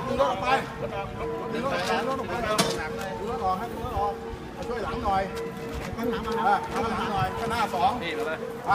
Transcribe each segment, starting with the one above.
กดึงรถออกไปดึงรถออกไปดึงรถออกไปดึงรถออกให้ดึงรถออกมาช่วยหลังหน่อยข้างหลังมาข้างหลังหน่อยข้างหน้าสองนี่มาเลยไป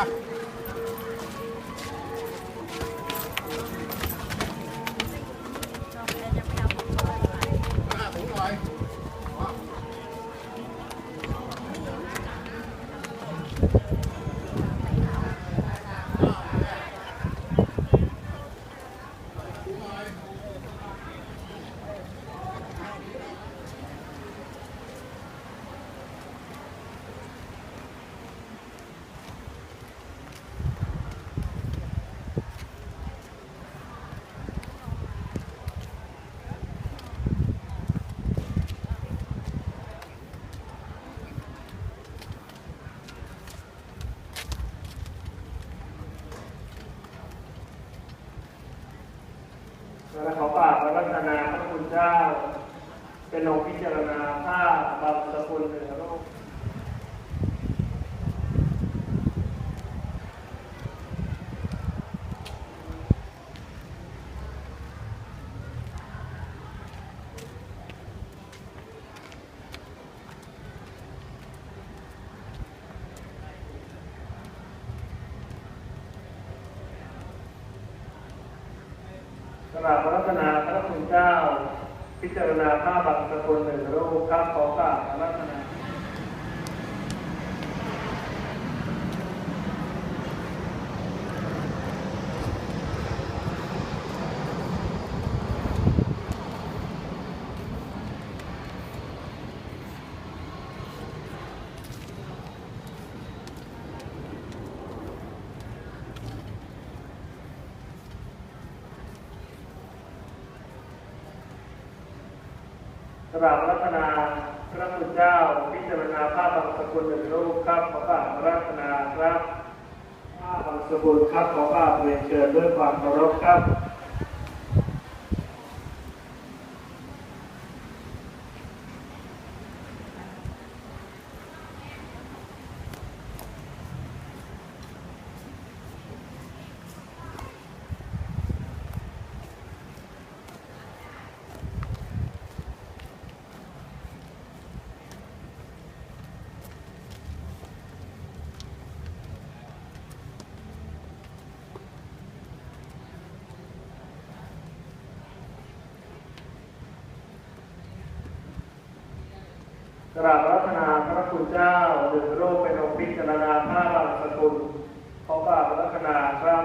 และขอกราบพระรัตนาพระคุณเจ้า เป็นองค์พิจารณาผ้าบางสกุลหนึ่ง กราบระรัตนาพระคุณเจ้า พิจารณาผ้าบางสกุลหนึ่งรูปข้าขอกราบพระรัตนา กราบรัตนาพระคุณเจ้า พิจารณาภาพบางสกุลหนึ่งรูปครับขอกราบรัตนาครับภาพบางสกุลครับขอกราบเรียนเชิญด้วยความเคารพครับ ก ราบรัตนาพระคุณเจ้าหนึ่งรูปเป็นองค์พิจารณาผ้าบางสกุลขอกราบรัตนาครับ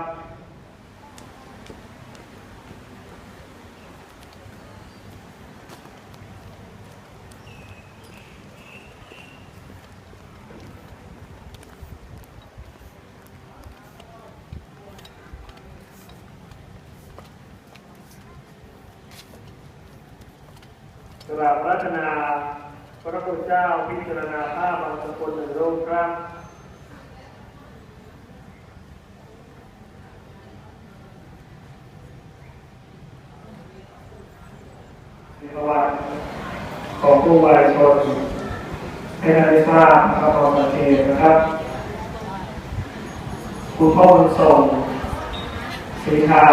กราบรัตนา พระคุณเจ้าพิจารณาผ้าบางสกุลหนึ่งรูปครับในประวัติของผู้วายชนให้ท่านได้ทราบนะครับของประเทศนะครับคุณพ่อบุญส่งศรีทา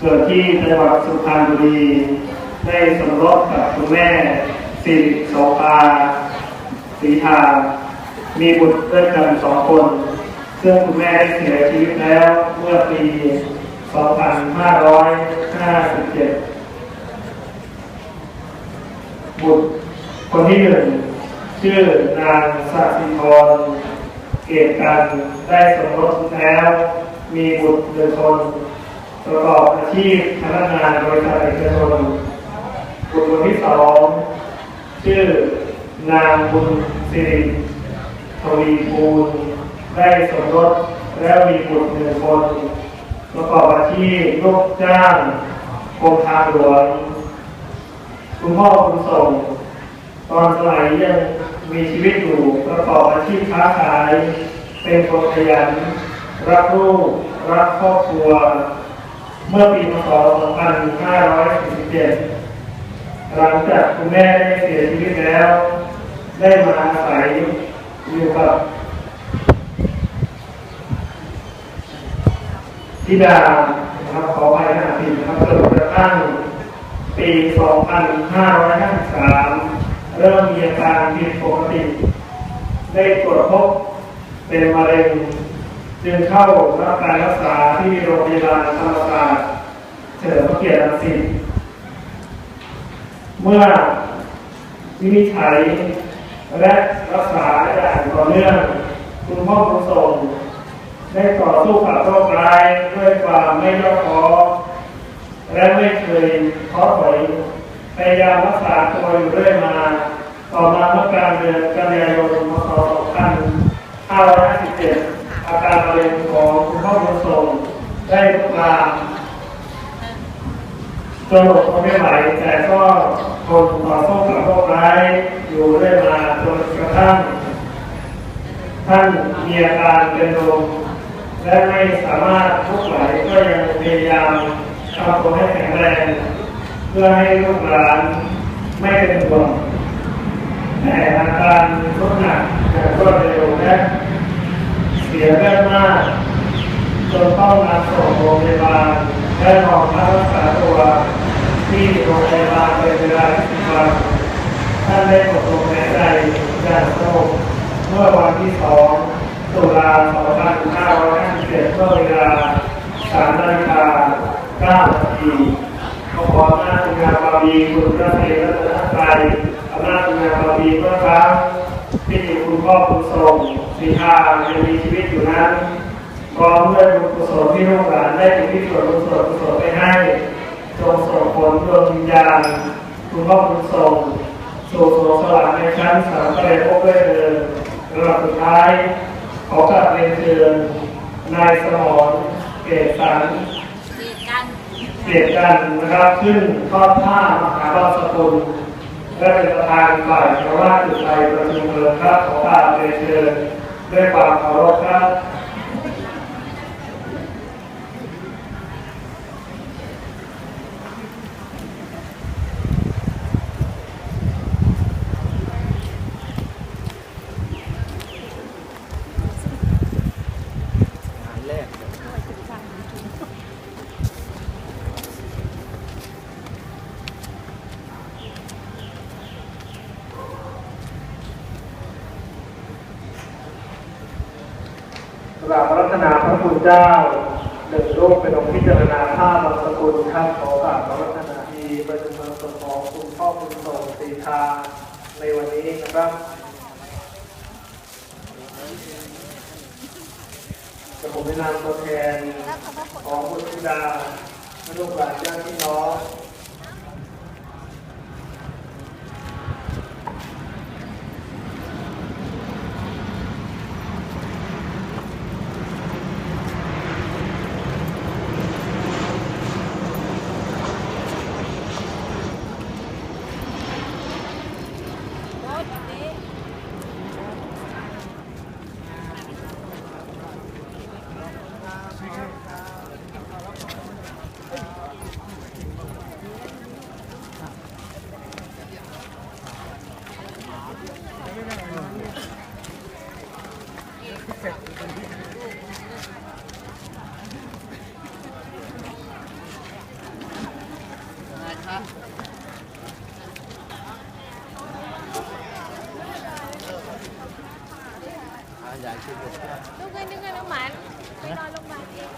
เกิดที่จังหวัดสุพรรณบุรีได้สมรสกับคุณแม่ สิริโสภาศรีทามีบุตรด้วยกันสองคน ซึ่งคุณแม่ได้เสียชีวิตแล้วเมื่อปี 2557 บุตรคนที่หนึ่งชื่อนางสัสิธรเกตกันได้สมรสแล้ว มีบุตรหนึ่งคนประกอบอาชีพพนักงานบริษัทเอกชนบุตรคนที่สอง ชื่อนางบุญสิริทวีภูลได้สมรสแล้วมีบุตรหนึ่งคนประกอบอาชีพลูกจ้างกรมทางหลวงคุณพ่อคุณส่ง ตอนสมัยยังมีชีวิตอยู่ประกอบอาชีพค้าขาย เป็นคนขยัน รักลูก รักครอบครัว เมื่อปีพศ2547 หลังจากคุณแม่ได้เสียชีวิตแล้ว ได้มาอาศัยอยู่กับธิดานะครับขออภัยนะผิดนะครับเกิดกระทั่งปี 2553 เริ่มมีอาการผิดปกติ ได้ตรวจพบเป็นมะเร็ง จึงเข้ารับการรักษาที่โรงพยาบาลธรรมศาสตร์เฉลิมพระเกียรติรังสิต เมื่อวินิจฉัยและรักษาอย่างต่อเนื่องคุณพ่อคุณส่งได้ต่อสู้กับโรคร้ายด้วยความไม่ย่อท้อและไม่เคยท้อถอยพยายามรักษาตัวอยู่เรื่อยมา ต่อมาเมื่อกลางเดือนกันยายนพศ2557อาการมะเร็งของคุณพ่อคุณส่งได้ลุกลาม จนหมดทนไม่ไหวแต่ก็ทนต่อสู้กับโรคร้ายอยู่เรื่อยมาจนกระทั่งท่านมีอาการเป็นลมและไม่สามารถลุกไหวก็ยังพยายามทำตัวให้แข็งแรง เพื่อให้ลูกหลานไม่เป็นห่วงแต่อาการทุกหนักอย่างรวดเร็วและเสียเลือดมากจนต้องนำส่งโรงพยาบาล และนอนพักรักษาตัวที่โรงพยาบาลเป็นเวลาสิบวันท่านได้ตกลงในใจอย่างสงบเมื่อวันที่2ตุลา2557เมื่อเวลา3นาฬิกา9นาทีขอขออำนาจคุณงานบาบีคุณพระเทพรัตนตรัยอำนาจคุณงานบาบีเมื่อครั้งที่คุณพ่อคุณทรงสีทายังมีชีวิตอยู่นั้น พร้อมด้วยบุญกุศลที่ลูกหลานได้อุทิศส่วนบุญส่วนกุศลไปให้จงส่งผลดวงวิญญาณคุณพ่อคุณทรงสู่สวงสวรรค์ในชั้นสามประเดชพบด้วยเดินระดับสุดท้ายขอกราบเรียนเชิญนายสมรเกศสันเกียรติกันเกียรติกันนะครับขึ้นทอดผ้ามหาราชสกุลและเป็นประธานฝ่ายชาวบ้านจุดไทยประชุมเมืองครับขอกราบเรียนเชิญด้วยความเคารพครับ กราบรัตนาพระคุณ เจ้าหนึ่งรูปเป็นองค์พิจารณาภาพบางสกุลครับขอกราบรัตนาทีประจุมเมืองสมของคุณพ่อคุณโสมสีทาในวันนี้นะครับจะผมแนะนนามตัวแทนของคุณธิดาและลูกหลานญาติพี่น้อง ลูกเงินลูกเงินลูกหมันไปนอนโงพยาบเอง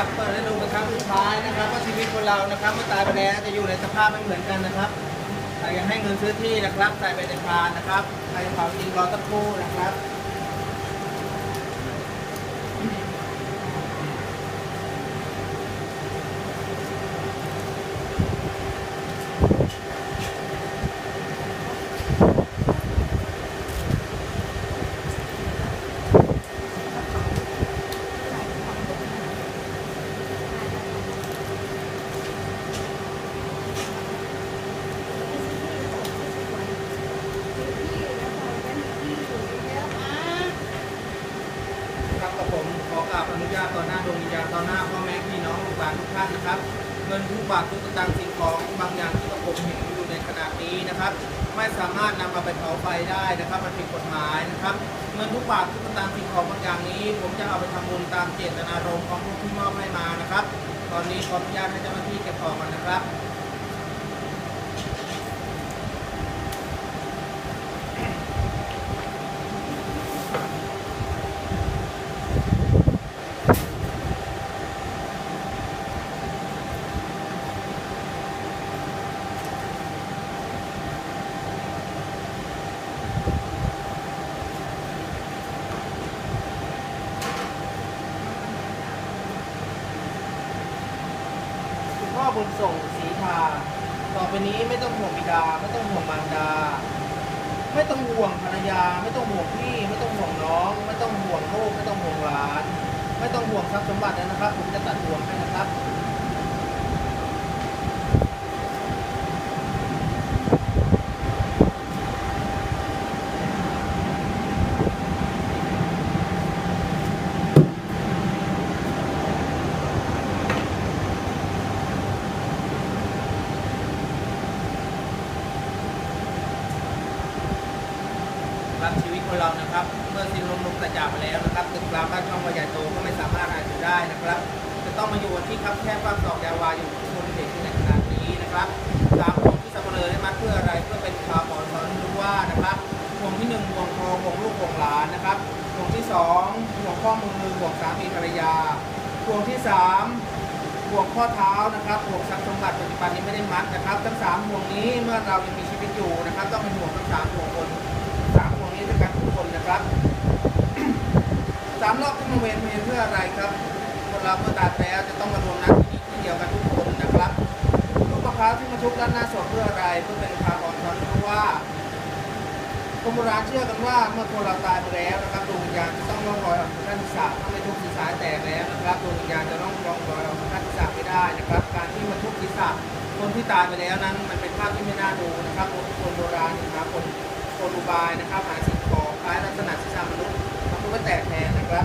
ครับเปิดให้ดูเป็นครั้งสุดท้ายนะครับว่าชีวิตคนเรานะครับเมื่อตายไปแล้วจะอยู่ในสภาพไม่เหมือนกันนะครับแต่ยังให้เงินซื้อที่นะครับใส่ไปในพานนะครับใครเผาจริงรอตักคู่นะครับ บาททุกตางค์สิ่งของบางอย่างที่กับผมเห็นอยู่ในขณะนี้นะครับ ไม่สามารถนำมาไปเผาไฟได้นะครับ มันผิดกฎหมายนะครับเงินทุกบาททุกตางค์สิ่งของบางอย่างนี้ ผมจะเอาไปทำบุญตามเจตนารมณ์ของผู้ที่มอบให้มานะครับ ตอนนี้ขออนุญาตให้เจ้าหน้าที่เก็บของก่อนนะครับ พ่อบุญส่งศรีทาต่อไปนี้ไม่ต้องห่วงบิดา ไม่ต้องห่วงมารดา ไม่ต้องห่วงภรรยา ไม่ต้องห่วงพี่ ไม่ต้องห่วงน้อง ไม่ต้องห่วงลูกไม่ต้องห่วงหลาน ไม่ต้องห่วงทรัพย์สมบัตินะครับ ผมจะตัดห่วงให้นะครับครับชีวิตคนเรานะครับ เมื่อสิ้นลมลง กระจากไปแล้วนะครับตึกรามบ้านช่องวายใหญ่โตก็ไม่สามารถอาจอยู่ได้นะครับ จะต้องมาอยู่ที่ครับแค่ความสอกยาวาอยู่บนเด็กที่ในขนาดนี้นะครับสามห่วงที่สับเปลือได้มาเพื่ออะไรเพื่อเป็นข่าวบอสอนรู้ว่านะครับห่วงที่หนึ่งห่วงคอห่วงลูกห่วงหลานนะครับห่วงที่สองห่วงข้อมือห่วงสามีภรรยาห่วงที่สามห่วงข้อเท้านะครับห่วงทรัพย์สมบัติปัจจุบันนี้ไม่ได้มัดนะครับ ทั้งสามห่วงนี้เมื่อเรายังมีชีวิตอยู่นะครับ ต้องเป็นห่วงทั้งสามห่วงคน สามห่วงนี้ด้วยกันทุกคนนะครับ สามรอบที่มาเวียนเวียนเพื่ออะไรครับ คนเราเมื่อตายไปแล้วจะต้องมารวมนัดที่นี่ที่เดียวกันทุกคนนะครับลูกมะพร้าวที่มาชุบด้านหน้าศพเพื่ออะไรเพื่อเป็นพาบอกสอนเพรู้ว่าคนโบราณเชื่อกันว่าเมื่อคนเราตายไปแล้วนะครับดวงวิญญาณจะต้องร่องรอยออกจากด้านศีรษะถ้าไม่ทุบศีรษะแตกแล้วนะครับดวงวิญญาณจะร่องรองรอยออกจากด้านศีรษะไม่ได้นะครับ การที่มาทุบศีรษะคนที่ตายไปแล้วนั้น มันเป็นภาพที่ไม่น่าดูนะครับคนโบราณนะครับคนโคนอุบายนะครับหาสิ่งของคล้ายลักษณะศีรษะ ก็แตกแทนนะครับ